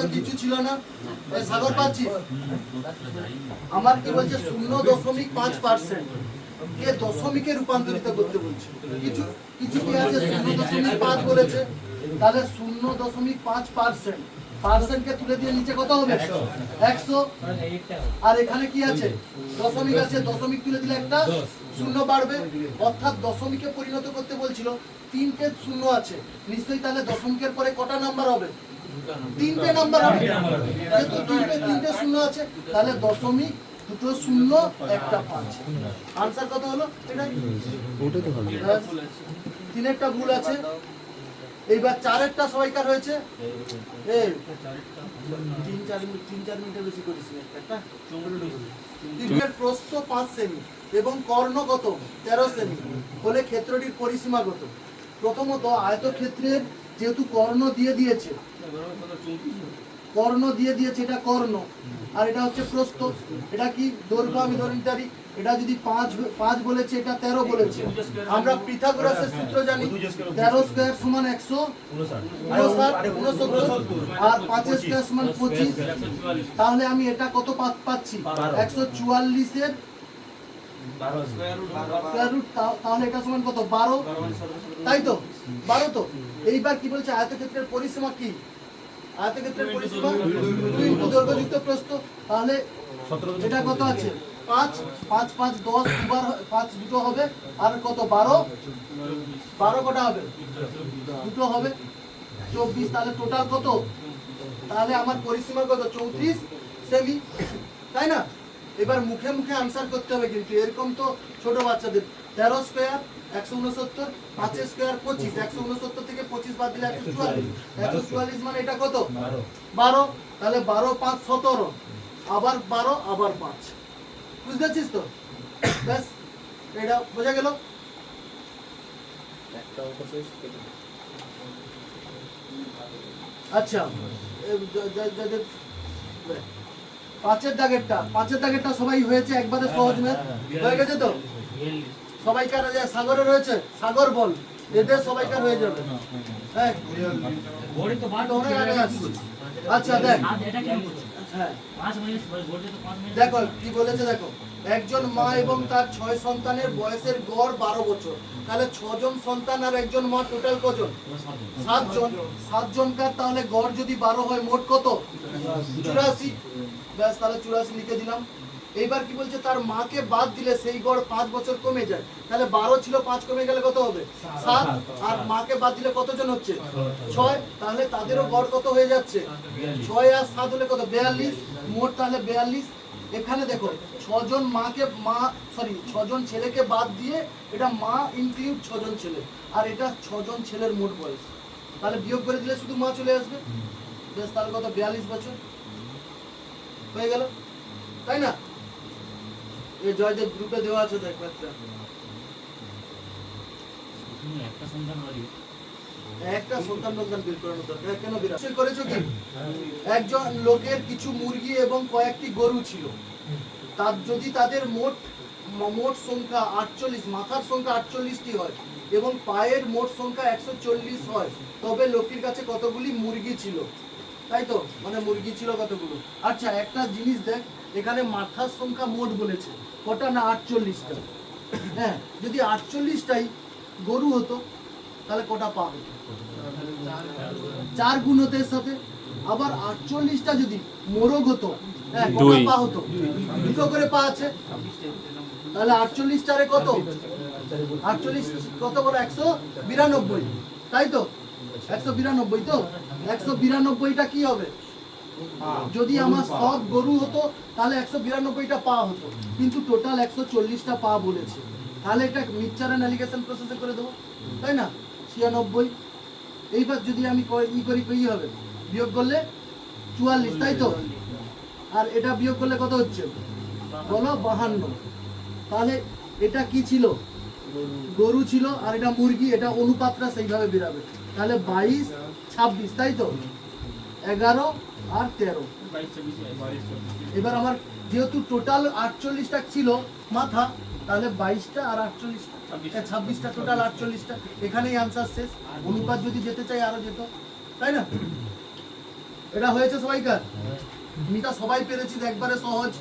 তো কিছু ছিল না। সাগর আমার কি বলছে, শূন্য দশমিক পাঁচ পার্সেন্ট কে দশমিকে রূপান্তরিত করতে বলছে? কিছু কিছু কি আছে? শূন্য দশমিক পাঁচ বলেছে। তাহলে শূন্য দশমিক পাঁচ পার্সেন্ট পার্সেন্টকে তুলে দিয়ে নিচে কত হবে? একশো। আর এখানে কি আছে? দশমিক আছে, দশমিক তুলে দিলে একটা শূন্য বাড়বে। অর্থাৎ দশমিকে পরিণত করতে বলছিল। তিনটে শূন্য আছে। নিশ্চয়ই তাহলে দশমিকের পরে কটা নাম্বার হবে? তিনটে নাম্বার হবে। যেহেতু তিনটে তিনটে শূন্য আছে, তাহলে দশমিক দুটো শূন্য, একটা পাঁচ। আনসার কত হলো? ব্যাস। তিনেরটা ভুল আছে। এইবার সবাইকার হয়েছে। তিন, চার তিন, চার বেশি একটা। প্রস্থ পাঁচ সেমি এবং কর্ণ কত? তেরো সেমি। হলে ক্ষেত্রটির পরিসীমা কত? প্রথমত আয়তক্ষেত্রের যেহেতু কর্ণ দিয়ে দিয়েছে কর্ণ দিয়ে দিয়েছে, এটা কর্ণ। আর এটা হচ্ছে প্রস্থ। এটা কি? দৈর্ঘ্য আমি ধরে নিতে এটা যদি পাঁচ পাঁচ বলেছে, এটা তেরো বলেছে। আমরা পিথাগোরাসের সূত্র জানি, তেরো স্কোয়ার সমান একশো আর পাঁচের স্কোয়ার সমান পঁচিশ। তাহলে আমি এটা কত পাচ্ছি? একশো চুয়াল্লিশের তাহলে এটা সমান কত? বারো। তাই তো? বারো তো? এইবার কি বলছে? আয়তক্ষেত্রের পরিসীমা কি? আয়তক্ষেত্রের পরিসীমা দুই ইন্টু দৈর্ঘ্যযুক্ত প্রস্থ, তাহলে এটা কত আছে? পাঁচ পাঁচ পাঁচ, দশ, দুবার পাঁচ দুটো হবে, আর কত? বারো? বারো কটা হবে? দুটো হবে। চব্বিশ, তাহলে টোটাল কত? তাহলে আমার পরিসীমা কত? চৌত্রিশ, সেমি। তাই না? এবার মুখে মুখে আনসার করতে হবে কিন্তু, এরকম তো ছোট বাচ্চাদের। তেরো স্কোয়ার একশো উনসত্তর পাঁচের স্কোয়ার পঁচিশ একশো উনসত্তর থেকে পঁচিশ বাদ দিলে একশো চুয়াল্লিশ। একশো চুয়াল্লিশ মানে এটা কত? বারো। তাহলে বারো পাঁচ সতেরো। আবার বারো আবার পাঁচ। বুঝতে পারছিস তো? ব্যাস এটা বোঝা গেল? আচ্ছা পাঁচের দাগেরটা পাঁচের দাগেরটা সবাই হয়েছে একবারে সহজ হয়ে গেছে তো? সবাইকার সাগরে রয়েছে, সাগর বল এদের সবাইকার হয়ে যাবে। হ্যাঁ। আচ্ছা দেখ। হ্যাঁ। দেখো, কি বলেছে দেখো, একজন মা এবং তার ছয় সন্তানের বয়সের গড় বারো বছর। তাহলে ছজন সন্তান আর একজন মা টোটাল কজন? সাতজন। সাতজনকার তাহলে গড় যদি বারো হয়, মোট কত? চুরাশি। ব্যাস, তাহলে চুরাশি লিখে দিলাম। এইবার কি বলছে তার মাকে বাদ দিলে সেই গড় পাঁচ বছর কমে যায়। তাহলে বারো ছিল পাঁচ কমে গেলে কত হবে? সাত। আর মাকে বাদ দিলে কতজন হচ্ছে? ছয়। তাহলে তাদেরও গড় কত হয়ে যাচ্ছে? ছয় আর সাত হলে কত? বেয়াল্লিশ। মোট তাহলে বেয়াল্লিশ। এখানে দেখো ছজন মাকে মা সরি ছজন ছেলেকে বাদ দিয়ে এটা মা ইনক্লুড ছজন ছেলে। আর এটা ছজন ছেলের মোট বয়স। তাহলে বিয়োগ করে দিলে শুধু মা চলে আসবে? বেশ তাহলে কত? বিয়াল্লিশ বছর। হয়ে গেল। তাই না? এই জয়দেব গ্রুপে দেওয়া আছে দেখ একটা একটা সন্তান সন্তান বের করানো দরকার। কেন করেছ কি? একজন লোকের কিছু মুরগি এবং কয়েকটি গরু ছিল। তার যদি তাদের মোট মোট সংখ্যা আটচল্লিশ মাথার সংখ্যা আটচল্লিশটি হয় এবং পায়ের মোট সংখ্যা একশো চল্লিশ হয় তবে লোকের কাছে কতগুলি মুরগি ছিল? তাই তো? মানে মুরগি ছিল কতগুলো? আচ্ছা একটা জিনিস দেখ। এখানে মাথার সংখ্যা মোট বলেছে। কটা না আটচল্লিশটা? হ্যাঁ যদি আটচল্লিশটাই গরু হতো তাহলে কটা পা হতো চার গুণ হতো এর সাথে। আবার আটচল্লিশটা যদি মোরগ হতো হ্যাঁ কটা পা হতো? দুটো করে পা আছে। তাহলে আটচল্লিশ চারে কত? আটচল্লিশ কত বলো? একশো বিরানব্বই। তাই তো? একশো বিরানব্বই তো? একশো বিরানব্বইটা কি হবে? যদি আমার সব গরু হতো, তাহলে একশো বিরানব্বইটা পা হতো। কিন্তু টোটাল একশো চল্লিশটা পা বলেছে। তাহলে এটা মিক্সচার অ্যানালিগেশন প্রসেসে করে দেবো। তাই না? ছিয়ানব্বই। এইবার যদি আমি ই করি কি হবে। বিয়োগ করলে চুয়াল্লিশ, তাই তো? আর এটা বিয়োগ করলে কত হচ্ছে? বলো, বাহান্ন। তাহলে এটা কি ছিল? গরু ছিল, আর এটা মুরগি, এটা অনুপাতটা সেইভাবে বেরাবে। তাহলে বাইশ, ছাব্বিশ, তাই তো? এগারো আর তেরো। এবার আমার যেহেতু টোটাল আটচল্লিশটা ছিল মাথা, তাহলে বাইশটা আর আটচল্লিশটা ছাব্বিশটা টোটাল আটচল্লিশটা। এখানেই আনসার শেষ। অনুপাত যদি যেতে চাই, আরও যেত। তাই না? এটা হয়েছে সবাইকার? মিটা সবাই পেরেছি একবারে সহজ।